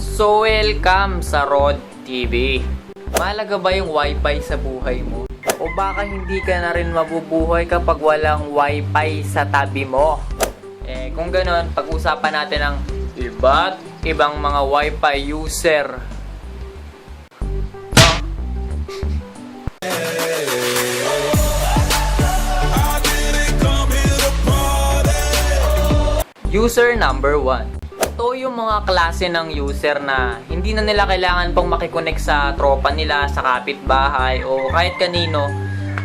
So welcome sa Rod TV. Mahalaga ba yung wifi sa buhay mo? O baka hindi ka na rin mabubuhay kapag walang wifi sa tabi mo? Eh kung ganon, pag-usapan natin ang iba't ibang mga wifi user. User number 1. Ito yung mga klase ng user na hindi na nila kailangan pang makikonek sa tropa nila, sa kapitbahay o kahit kanino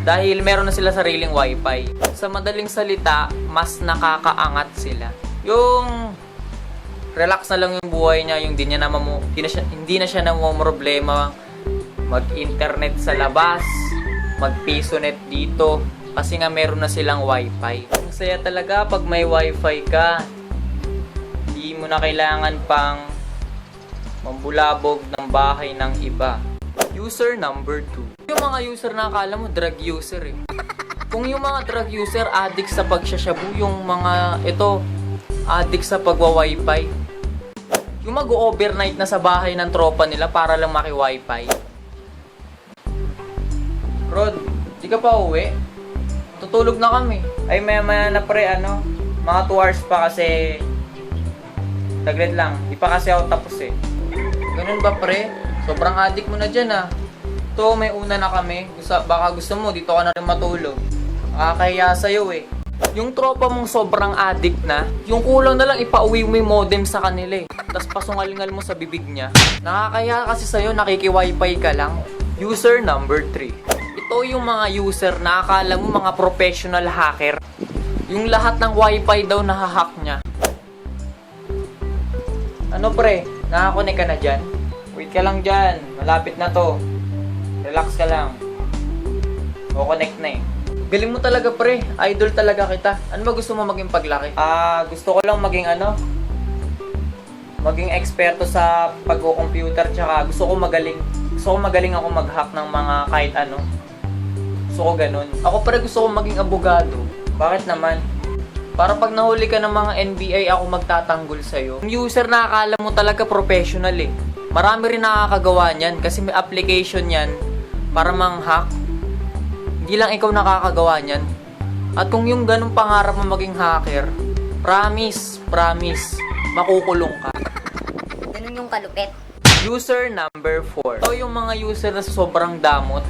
dahil meron na sila sariling wifi. Sa madaling salita, mas nakakaangat sila. Yung relax na lang yung buhay niya, yung di niya na mamu, hindi na siya, hindi na siya problema mag-internet sa labas, mag-piso net dito, kasi nga meron na silang wifi. Ang saya talaga pag may wifi ka. Mo na kailangan pang mambulabog ng bahay ng iba. User number 2. Yung mga user na akala mo drug user eh. Kung yung mga drug user addict sa pagsashabu, yung mga ito addict sa pagwa-wifi. Yung mag-overnight na sa bahay ng tropa nila para lang maki-wifi. Rod, di ka pa uwi? Tutulog na kami. Ay, maya maya na pre, ano? Mga 2 hours pa kasi... Taglit lang. Di pa kasi ako tapos eh. Ganun ba pre? Sobrang addict mo na dyan ah. To, may una na kami. Gusto, baka gusto mo, dito ka na rin matulog. Nakakahiya sa'yo eh. Yung tropa mong sobrang addict na, yung kulang na lang ipauwi mo yung modem sa kanila eh. Tapos pasungalingal mo sa bibig niya. Nakakahiya kasi sa'yo, nakiki-wifi ka lang. User number 3. Ito yung mga user na akala mo mga professional hacker. Yung lahat ng wifi daw nahahack niya. Ano pre? Nakakonek ka na dyan? Wait ka lang dyan. Malapit na to. Relax ka lang. O connect na eh. Galing mo talaga pre. Idol talaga kita. Ano ba gusto mo maging paglaki? Ah, gusto ko lang maging ano? Maging eksperto sa pag-computer tsaka gusto ko magaling. Gusto ko magaling ako mag-hack ng mga kahit ano. Gusto ko ganun. Ako pre gusto ko maging abogado. Bakit naman? Para pag nahuli ka ng mga NBA, ako magtatanggol sa'yo. Yung user na akala mo talaga professional eh. Marami rin nakakagawa niyan kasi may application yan para mang-hack. Hindi lang ikaw nakakagawa niyan. At kung yung ganong pangarap mo maging hacker, promise, promise, makukulong ka. Ganun yung kalupit. User number 4. Ito yung mga user na sobrang damot.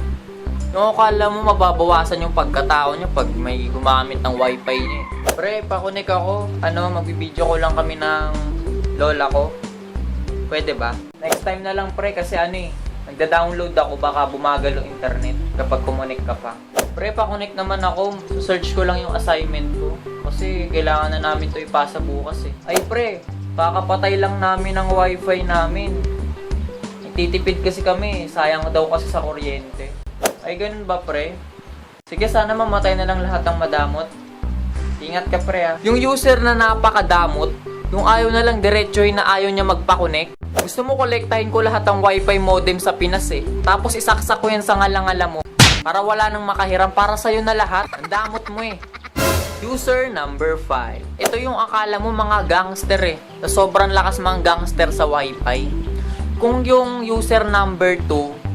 Yung akala mo mababawasan yung pagkatao niya pag may gumamit ng wifi niya. eh. Pre, pakunik ako. Ano, magbibideo ko lang kami ng lola ko. Pwede ba? Next time na lang pre kasi ano eh. Nagda-download ako baka bumagal yung internet kapag kumunik ka pa. Pre, pakunik naman ako. Search ko lang yung assignment ko. Kasi kailangan na namin to ipasa bukas eh. Ay pre, kakapatay lang namin ng wifi namin. Titipid kasi kami, sayang daw kasi sa kuryente. Ay ganun ba pre? Sige sana mamatay na lang lahat ng madamot. Ingat ka pre ah. Yung user na napakadamot, yung ayaw na lang diretsoy na ayaw niya magpakonek. Gusto mo kolektahin ko lahat ng wifi modem sa Pinas eh. Tapos isaksak ko yan sa ngalangala mo. Para wala nang makahiram para sa'yo na lahat. Ang damot mo eh. User number 5. Ito yung akala mo mga gangster eh. Na sobrang lakas mga gangster sa wifi. Kung yung user number 2,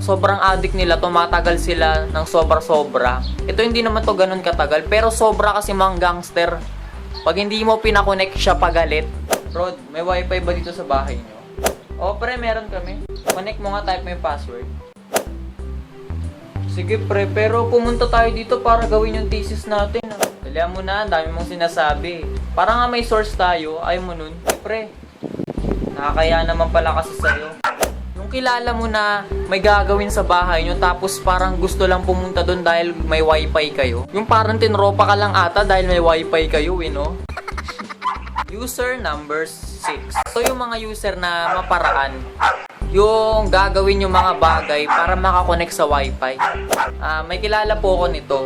sobrang addict nila, tumatagal sila ng sobra-sobra. Ito hindi naman to ganun katagal, pero sobra kasi mga gangster. Pag hindi mo pinakonek siya pagalit. Rod, may wifi ba dito sa bahay nyo? O pre, meron kami. Connect mo nga, type mo yung password. Sige pre, pero pumunta tayo dito para gawin yung thesis natin. Dalihan mo na, dami mong sinasabi. Para nga may source tayo, ayaw mo nun. Pre, nakakaya naman pala kasi sa'yo. Kilala mo na may gagawin sa bahay nyo tapos parang gusto lang pumunta doon dahil may wifi kayo. Yung parang tinropa ka lang ata dahil may wifi kayo eh, no? User number 6. Ito yung mga user na maparaan. Yung gagawin yung mga bagay para makakonect sa wifi. Ah, may kilala po ako nito.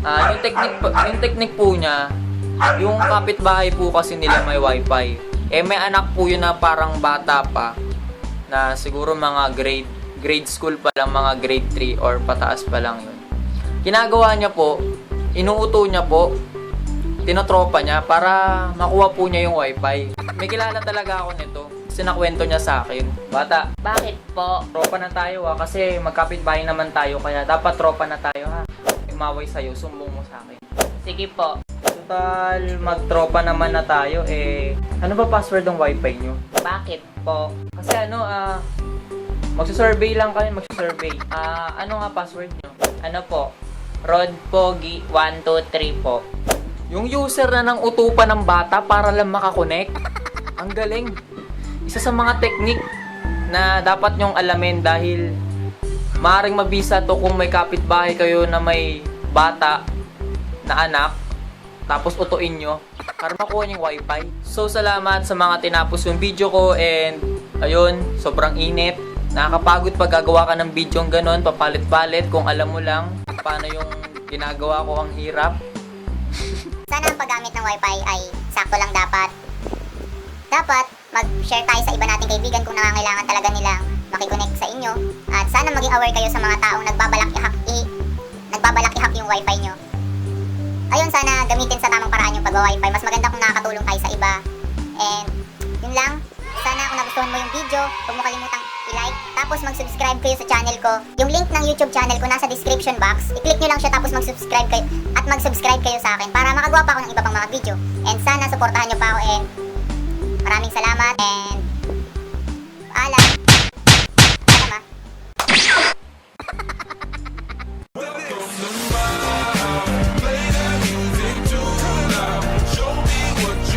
Ah, yung technique yung technique po niya, yung kapitbahay po kasi nila may wifi. Eh may anak po yun na parang bata pa na siguro mga grade grade school pa lang, mga grade 3 or pataas pa lang yun. Ginagawa niya po, inuuto niya po, tinotropa niya para makuha po niya yung wifi. May kilala talaga ako nito. Kasi nakwento niya sa akin. Bata, Bakit po? tropa na tayo ah. Kasi magkapit-bahay naman tayo. Kaya dapat tropa na tayo ha. Umaway sa'yo, sumbong mo sa akin. Sige po. Total, magtropa naman na tayo eh. Ano ba password ng wifi nyo? Bakit po? Kasi ano, ah, magsusurvey lang kami, magsusurvey. Ah, ano nga password nyo? Ano po? Rodpogi 123 po. Yung user na ng utupan ng bata para lang makakonect. Ang galing. Isa sa mga technique na dapat nyong alamin dahil maaaring mabisa to kung may kapitbahay kayo na may bata na anak tapos utuin nyo para makuha yung wifi. So salamat sa mga tinapos yung video ko and ayun, sobrang init. Nakakapagod pag gagawa ka ng video ganun, papalit-palit kung alam mo lang paano yung ginagawa ko ang hirap. Sana ang paggamit ng wifi ay sakto lang dapat. Dapat mag-share tayo sa iba nating kaibigan kung nangangailangan talaga nilang makikonnect sa inyo. At sana maging aware kayo sa mga taong nagbabalak i-hack, i- nagbabalak i-hack yung wifi nyo. Ayun, sana gamitin sa tamang paraan yung pag-wifi. Mas maganda kung nakakatulong tayo sa iba. And yun lang. Sana kung nagustuhan mo yung video, huwag mo kalimutang i-like. Tapos mag-subscribe kayo sa channel ko. Yung link ng YouTube channel ko nasa description box. I-click nyo lang siya tapos mag-subscribe kayo at mag-subscribe kayo sa akin para makagawa pa ako ng iba pang mga video. And sana supportahan nyo pa ako and maraming salamat and